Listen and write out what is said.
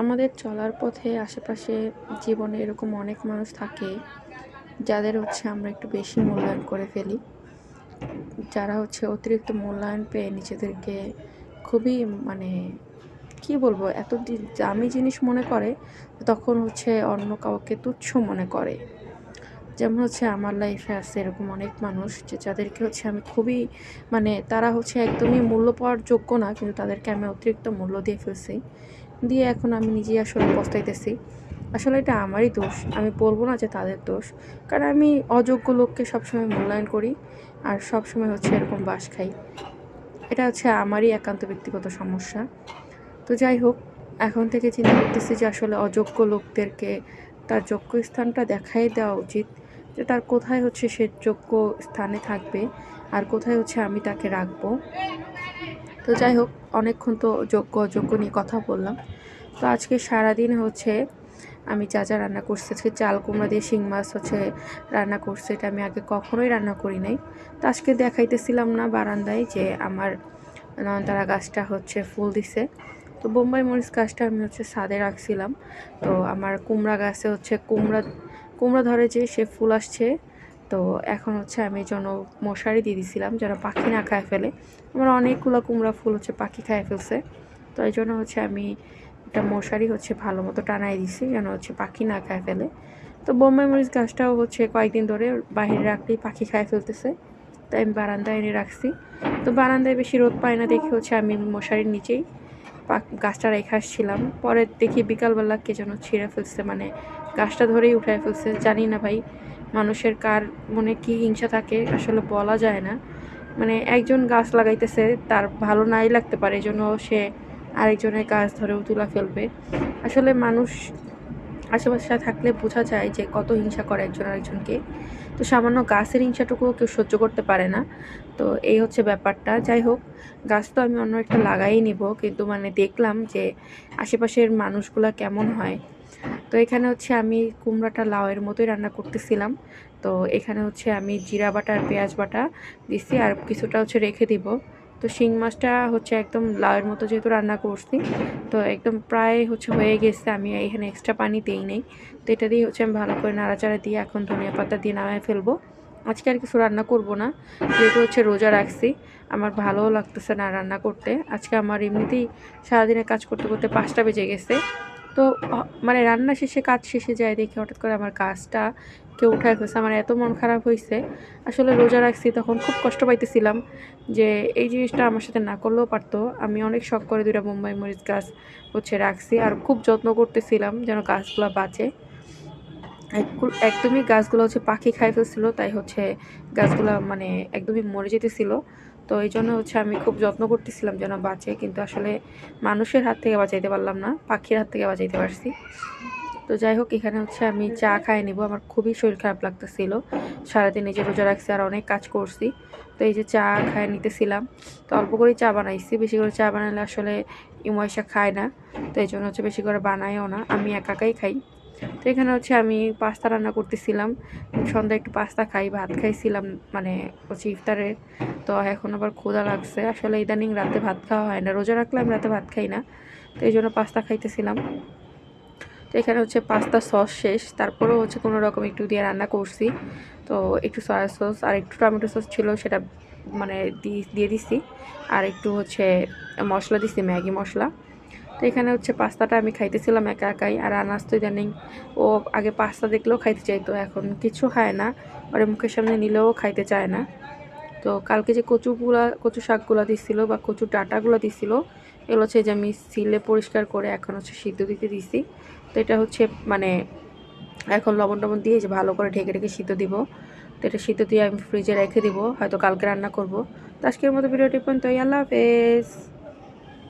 আমাদের চলার পথে আশেপাশে জীবনে এরকম অনেক মানুষ থাকে, যাদের হচ্ছে আমরা একটু বেশি মূল্যায়ন করে ফেলি। যারা হচ্ছে অতিরিক্ত মূল্যায়ন পেয়ে নিজেদেরকে খুবই মানে কি বলব, এত দামি জিনিস মনে করে, তখন হচ্ছে অন্য কাউকে তুচ্ছ মনে করে। যেমন হচ্ছে আমার লাইফে আছে এরকম অনেক মানুষ, যে যাদেরকে হচ্ছে আমি খুবই মানে তারা হচ্ছে একদমই মূল্য পাওয়ার যোগ্য না, কিন্তু তাদেরকে আমি অতিরিক্ত মূল্য দিয়ে ফেলছি। দিয়ে এখন আমি নিজেই আসলে পস্তাইতেছি। আসলে এটা আমারই দোষ, আমি বলব না যে তাদের দোষ। কারণ আমি অযোগ্য লোককে সবসময় মূল্যায়ন করি আর সবসময় হচ্ছে এরকম বাস খাই। এটা হচ্ছে আমারই একান্ত ব্যক্তিগত সমস্যা। তো যাই হোক, এখন থেকে চিন্তা করতেছি যে আসলে অযোগ্য লোকদেরকে তার যোগ্য স্থানটা দেখাই দেওয়া উচিত, যে তার কোথায় হচ্ছে সে যোগ্য স্থানে থাকবে আর কোথায় হচ্ছে আমি তাকে রাখব। তো যাই হোক, অনেকক্ষণ তো যোগ্য অযোগ্য নিয়ে কথা বললাম। তো আজকে সারাদিন হচ্ছে আমি যা যা রান্না করছি, আজকে চাল কুমড়া দিয়ে শিং মাছ হচ্ছে রান্না করছে, এটা আমি আগে কখনোই রান্না করি নাই। তো আজকে দেখাইতেছিলাম না বারান্দায় যে আমার নয়নতারা গাছটা হচ্ছে ফুল দিছে। তো বোম্বাই মরিচ গাছটা আমি হচ্ছে ছাদে রাখছিলাম। তো আমার কুমড়া গাছে হচ্ছে কুমড়া কুমড়া ধরে যে সে ফুল আসছে তো এখন হচ্ছে আমি যেন মশারি দিয়ে দিছিলাম যেন পাখি না খায় ফেলে। আমার অনেকগুলো কুমড়া ফুল হচ্ছে পাখি খায় ফেলছে। তো এই জন্য হচ্ছে আমি একটা মশারি হচ্ছে ভালো মতো টানাই দিছি যেন হচ্ছে পাখি না খায় ফেলে। তো বোম্বাই মরিচ গাছটাও হচ্ছে কয়েকদিন ধরে বাইরে রাখলেই পাখি খায় ফেলতেছে। তাই আমি বারান্দায় এনে রাখছি। তো বারান্দায় বেশি রোদ পায় না দেখে হচ্ছে আমি মশারির নিচেই গাছটা রেখে আসছিলাম। পরে দেখি বিকালবেলা কে যেন ছিঁড়ে ফেলছে মানে গাছটা ধরেই উঠায় ফেলছে, জানি না ভাই, মানুষের কার মনে কি হিংসা থাকে আসলে বলা যায় না। মানে একজন গাছ লাগাইতেছে, তার ভালো নাই লাগতে পারে এই জন্য সে আরেকজনের গাছ ধরেও তুলা ফেলবে। আসলে মানুষ আশেপাশে থাকলে বোঝা যায় যে কত হিংসা করে একজন আরেকজনকে। তো সামান্য গাছের হিংসাটুকুও কেউ সহ্য করতে পারে না। তো এই হচ্ছে ব্যাপারটা। যাই হোক, গাছ তো আমি অন্য একটা লাগাই নিব, কিন্তু মানে দেখলাম যে আশেপাশের মানুষগুলা কেমন হয়। তো এখানে হচ্ছে আমি কুমড়াটা লাউয়ের মতোই রান্না করতেছিলাম। তো এখানে হচ্ছে আমি জিরা বাটা আর পেঁয়াজ বাটা দিছি আর কিছুটা হচ্ছে রেখে দিব। তো শিং মাছটা হচ্ছে একদম লাউয়ের মতো যেহেতু রান্না করছি, তো একদম প্রায় হচ্ছে হয়ে গেছে। আমি এখানে এক্সট্রা পানি দিই নেই। তো এটা দিয়ে হচ্ছে আমি ভালো করে নাড়াচাড়া দিয়ে এখন ধনিয়া পাতা দিয়ে নামায় ফেলব। আজকে আর কিছু রান্না করব না, যেহেতু হচ্ছে রোজা রাখছি। আমার ভালোও লাগতেছে না রান্না করতে। আজকে আমার এমনিতেই সারাদিনে কাজ করতে করতে পাঁচটা বেজে গেছে। তো মানে রান্না শেষে কাজ শেষে যায় দেখি হঠাৎ করে আমার কাজটা কেউ উঠায় ফেলছে, আমার এত মন খারাপ হয়েছে আসলে রোজা রাখছি তখন খুব কষ্ট পাইতেছিলাম যে এই জিনিসটা আমার সাথে না করলেও পারতো। আমি অনেক শখ করে দুইটা মুম্বাই মরিচ গাছ হচ্ছে রাখছি আর খুব যত্ন করতেছিলাম যেন গাছগুলো বাঁচে। একদমই গাছগুলো হচ্ছে পাখি খাই ফেলছিল, তাই হচ্ছে গাছগুলো মানে একদমই মরে যেতেছিল। তো এই জন্য হচ্ছে আমি খুব যত্ন করতেছিলাম যেন বাঁচে, কিন্তু আসলে মানুষের হাত থেকে বাঁচাইতে পারলাম না, পাখির হাত থেকে বাঁচাইতে পারছি। তো যাই হোক, এখানে হচ্ছে আমি চা খাই নিব, আমার খুবই শরীর খারাপ লাগতেছিল। সারাদিন যে রোজা রাখছি আর অনেক কাজ করছি। তো এই যে চা খায় নিতেছিলাম, তো অল্প করেই চা বানাইছি, বেশি করে চা বানালে আসলে ইময়সা খায় না। তো এই জন্য হচ্ছে বেশি করে বানাইও না, আমি একাকাই খাই। তো এখানে হচ্ছে আমি পাস্তা রান্না করতেছিলাম। সন্ধ্যায় একটু পাস্তা খাই, ভাত খাইছিলাম মানে হচ্ছে ইফতারে। তো এখন আবার ক্ষুধা লাগছে। আসলে ইদানিং রাতে ভাত খাওয়া হয় না। রোজা রাখলে আমি রাতে ভাত খাই না। তো এই জন্য পাস্তা খাইতেছিলাম। তো এখানে হচ্ছে পাস্তা সস শেষ। তারপরেও হচ্ছে কোনো রকম একটু দিয়ে রান্না করছি। তো একটু সয়া সস আর একটু টমেটো সস ছিল, সেটা মানে দিয়ে দিছি। আর একটু হচ্ছে মশলা দিছি, ম্যাগি মশলা। তো এখানে হচ্ছে পাস্তাটা আমি খাইতেছিলাম একা একাই, আর আনাস তো ইদানিং ও আগে পাস্তা দেখলেও খাইতে চাইতো, এখন কিছু খায় না, ওর মুখের সামনে নিলেও খাইতে চায় না। তো কালকে যে কচুগুলা, কচু শাকগুলো দিছিল বা কচু ডাঁটাগুলো দিছিল, এগুলো হচ্ছে যে আমি সিলে পরিষ্কার করে এখন হচ্ছে সিদ্ধ দিতে দিছি। তো এটা হচ্ছে মানে এখন লবণ টবণ দিয়ে যে ভালো করে ঢেকে ঢেকে সিদ্ধ দিব। তো এটা সিদ্ধ দিয়ে আমি ফ্রিজে রেখে দিব, হয়তো কালকে রান্না করব। তো আজকের মতো ভিডিওটি পর্যন্ত আল্লাহ হাফেজ।